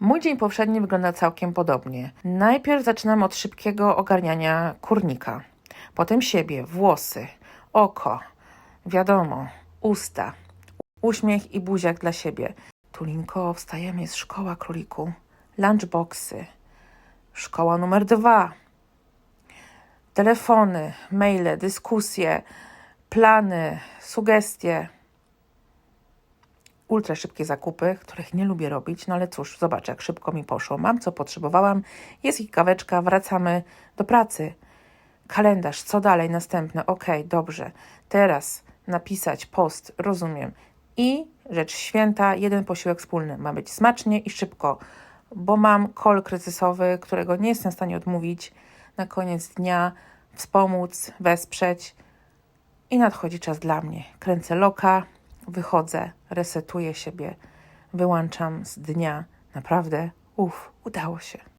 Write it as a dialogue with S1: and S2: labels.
S1: Mój dzień powszedni wygląda całkiem podobnie. Najpierw zaczynam od szybkiego ogarniania kurnika, potem siebie, włosy, oko, wiadomo, usta, uśmiech i buziak dla siebie. Tulinko, wstajemy, jest szkoła króliku, lunchboxy, szkoła numer dwa, telefony, maile, dyskusje, plany, sugestie ultra szybkie zakupy, których nie lubię robić, no ale cóż, zobacz, jak szybko mi poszło. Mam co potrzebowałam, jest ich kaweczka, wracamy do pracy. Kalendarz, co dalej, następne, ok, dobrze. Teraz napisać post, rozumiem. I rzecz święta, jeden posiłek wspólny. Ma być smacznie i szybko, bo mam kol kryzysowy, którego nie jestem w stanie odmówić. Na koniec dnia wspomóc, wesprzeć i nadchodzi czas dla mnie. Kręcę loka, wychodzę, resetuję siebie, wyłączam z dnia. Naprawdę, uff, udało się.